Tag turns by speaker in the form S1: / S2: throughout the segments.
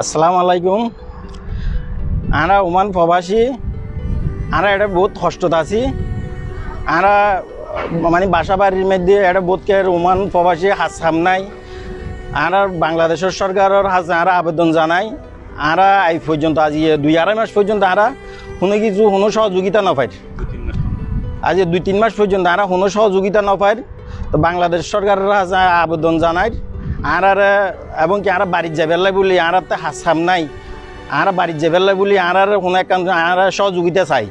S1: আসসালামু আলাইকুম। আমরা ওমান প্রবাসী। আমরা এটা বহুত কষ্টত আছি। আমরা মানে বাসা বাড়ির মধ্যে এটা বোধকে ওমান প্রবাসী হাত নাই। আমরা বাংলাদেশের সরকারের হাত আমরা আবেদন জানাই। আমরা এই পর্যন্ত আজ দুই আড়াই মাস পর্যন্ত আমরা কোনো কিছু, কোনো সহযোগিতা না পাই আজ দুই তিন মাস পর্যন্ত আমরা কোনো সহযোগিতা না তো বাংলাদেশ সরকারের হাজ আবেদন জানাই। আর আর এবং কি আর বাড়ির যাবেলাই বলি আর তো হাসাম নাই আর বাড়ির যাবেলাই বলি আর আর কোনো এক আর সহযোগিতা চাই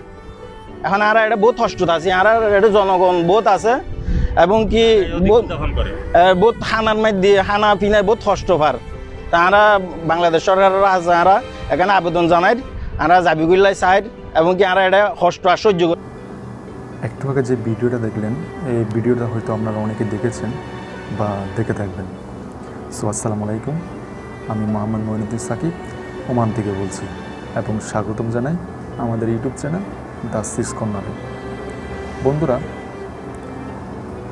S1: এখন আর এটা বহুত কষ্ট আছে আর এটা জনগণ বহুত আছে এবং কি বহুত হানার মধ্যে হানা পিনায় বহুত কষ্ট পার তারা বাংলাদেশ সরকারের আছে এখানে আবেদন জানাই আরা জাবিগুল্লাই চাই এবং কি আর এটা আর সহ্য
S2: একটু আগে যে ভিডিওটা দেখলেন এই ভিডিওটা হয়তো আপনারা অনেকে দেখেছেন বা দেখে থাকবেন সো, আসসালামু আলাইকুম। আমি মোহাম্মদ মঈনুদ্দিন সাকিব, ওমান থেকে বলছি। এবং স্বাগতম জানাই আমাদের ইউটিউব চ্যানেল দ্য সিক্স কর্নারে। বন্ধুরা,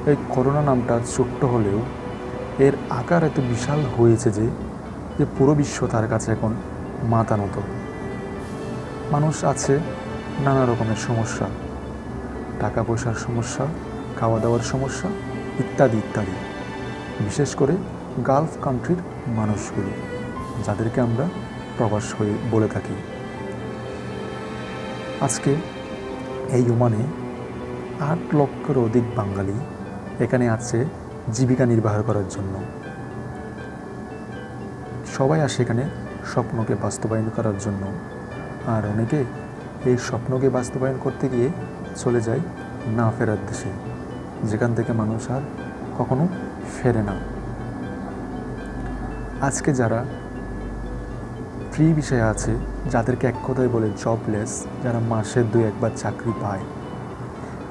S2: এই করোনা নামটা ছোট্ট হলেও এর আকার এত বিশাল হয়েছে যে যে পুরো বিশ্ব তার কাছে এখন মাথা নত। মানুষ আছে নানা রকমের সমস্যা। টাকা পয়সার সমস্যা খাওয়া দাওয়ার সমস্যা, ইত্যাদি ইত্যাদি। বিশেষ করে গালফ কান্ট্রির মানুষগুলো, যাদেরকে আমরা প্রবাস হয়ে বলে থাকি। আজকে এই ওমানে আট লক্ষের অধিক বাঙালি এখানে আছে জীবিকা নির্বাহ করার জন্য। সবাই আসে এখানে স্বপ্নকে বাস্তবায়ন করার জন্য। আর অনেকে এই স্বপ্নকে বাস্তবায়ন করতে গিয়ে চলে যায় না ফেরার দেশে, যেখান থেকে মানুষ আর কখনো ফেরে না। আজকে যারা ফ্রি বিষয়ে আছে, যাদেরকে এক কথায় বলে জবলেস যারা মাসে দুই, একবার চাকরি পায়,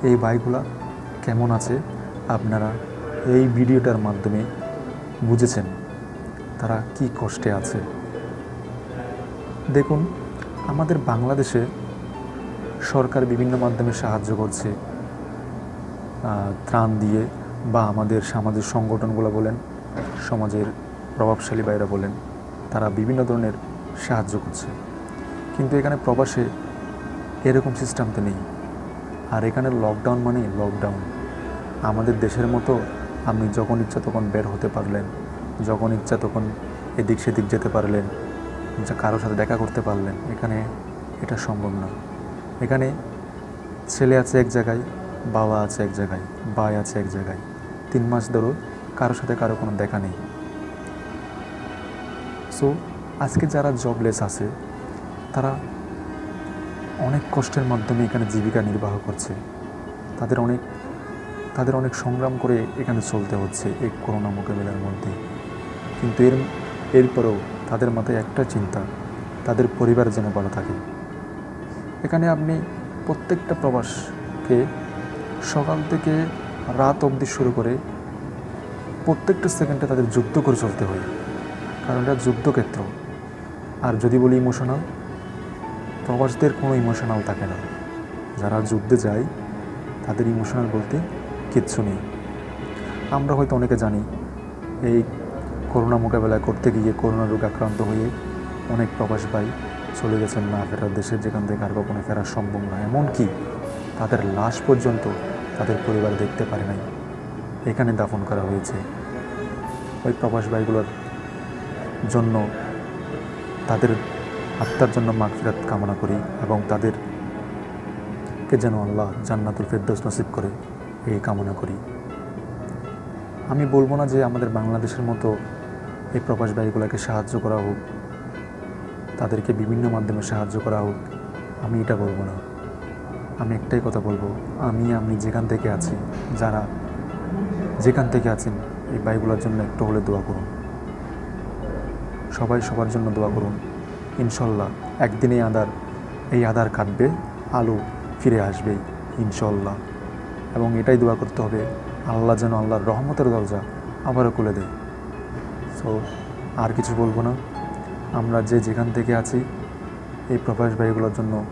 S2: এই ভাইগুলা কেমন আছে? আপনারা এই ভিডিওটার মাধ্যমে বুঝেছেন তারা কি কষ্টে আছে। দেখুন, আমাদের বাংলাদেশে সরকার বিভিন্ন মাধ্যমে সাহায্য করছে ত্রাণ দিয়ে বা আমাদের সামাজিক সংগঠনগুলো বলেন, সমাজের প্রভাবশালী বাইরা বলেন, তারা বিভিন্ন ধরনের সাহায্য করছে। কিন্তু এখানে প্রবাসে এরকম সিস্টেম তো নেই। আর এখানে লকডাউন মানে লকডাউন আমাদের দেশের মতো আপনি যখন ইচ্ছা তখন বের হতে পারলেন, যখন ইচ্ছা তখন এদিক সেদিক যেতে পারলেন কারোর সাথে দেখা করতে পারলেন, এখানে এটা সম্ভব না। এখানে ছেলে আছে এক জায়গায়, বাবা আছে এক জায়গায়, ভাই আছে এক জায়গায়। তিন মাস ধরো কারোর সাথে কারও কোনো দেখা নেই। সো আজকে যারা জবলেস আছে, তারা অনেক কষ্টের মাধ্যমে এখানে জীবিকা নির্বাহ করছে। তাদের অনেক তাদের অনেক সংগ্রাম করে এখানে চলতে হচ্ছে এই করোনা মোকাবিলার মধ্যে। কিন্তু এর, এরপরেও তাদের মাথায় একটা চিন্তা, তাদের পরিবার যেন ভালো থাকে। এখানে আপনি প্রত্যেকটা প্রবাসকে সকাল থেকে রাত অবধি শুরু করে প্রত্যেকটা সেকেন্ডে তাদের যুদ্ধ করে চলতে হয়। কারণ এটা যুদ্ধক্ষেত্র। আর যদি বলি ইমোশনাল প্রবাসীদের কোনো ইমোশনাল থাকে না। যারা যুদ্ধে যায়, তাদের ইমোশনাল বলতে কিচ্ছু নেই। আমরা হয়তো অনেকে জানি, এই করোনা মোকাবেলা করতে গিয়ে করোনা রোগ আক্রান্ত হয়ে অনেক প্রবাস ভাই চলে গেছেন না ফেরার দেশে, যেখান থেকে আর কখনো ফেরা সম্ভব না। এমনকি তাদের লাশ পর্যন্ত তাদের পরিবার দেখতে পারে নাই। এখানে দাফন করা হয়েছে। ওই প্রবাস ভাইগুলোর জন্য, তাদের আত্মার জন্য মাগফিরাত কামনা করি এবং তাদেরকে যেন আল্লাহ জান্নাতুল ফেরদৌস নসিব করে এই কামনা করি। আমি বলব না যে আমাদের বাংলাদেশের মতো এই প্রবাস ভাইগুলোকে সাহায্য করা হোক, তাদেরকে বিভিন্ন মাধ্যমে সাহায্য করা হোক, আমি এটা বলব না। আমি একটাই কথা বলব, আমি আপনি যেখান থেকে আছি, যারা যেখান থেকে আছেন, এই বাইগুলোর জন্য একটু হলে দোয়া করুন। সবাই সবার জন্য দোয়া করুন। ইনশাল্লাহ একদিনেই আদার, এই আদার কাটবে, আলো ফিরে আসবেই ইনশাল্লাহ। এবং এটাই দোয়া করতে হবে, আল্লাহ যেন আল্লাহর রহমতের দরজা আবারও খুলে দেয়। সো আর কিছু বলব না। আমরা যে যেখান থেকে আছি, এই প্রবাস ভাইগুলোর জন্য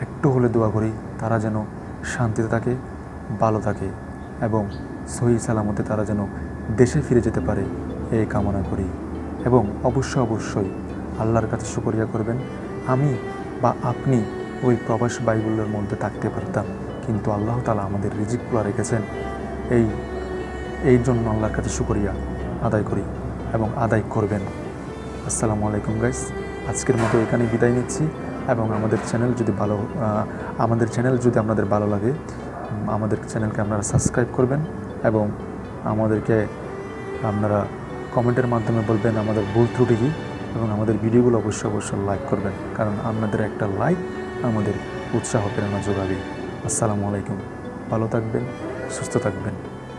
S2: একটু হলে দোয়া করি, তারা যেন শান্তিতে থাকে, ভালো থাকে এবং সহি সালামতে তারা যেন দেশে ফিরে যেতে পারে, এই কামনা করি। এবং অবশ্য অবশ্যই আল্লাহর কাছে শুকরিয়া করবেন। আমি বা আপনি ওই প্রবাস বাইগুলোর মধ্যে থাকতে পারতাম, কিন্তু আল্লাহ তালা আমাদের রিজিকগুলো রেখেছেন। এই এই জন্য আল্লাহর কাছে শুকরিয়া আদায় করি এবং আদায় করবেন। আসসালামু আলাইকুম গাইস, আজকের মতো এখানে বিদায় নিচ্ছি এবং আমাদের চ্যানেল যদি ভালো আমাদের চ্যানেল যদি আপনাদের ভালো লাগে আমাদের চ্যানেলকে আপনারা সাবস্ক্রাইব করবেন এবং আমাদেরকে আপনারা কমেন্টের মাধ্যমে বলবেন আমাদের ভুল ত্রুটি কী এবং আমাদের ভিডিওগুলো অবশ্যই অবশ্যই লাইক করবেন। কারণ আপনাদের একটা লাইক আমাদের উৎসাহ, প্রেরণা যোগাবে। আসসালামু আলাইকুম। ভালো থাকবেন, সুস্থ থাকবেন।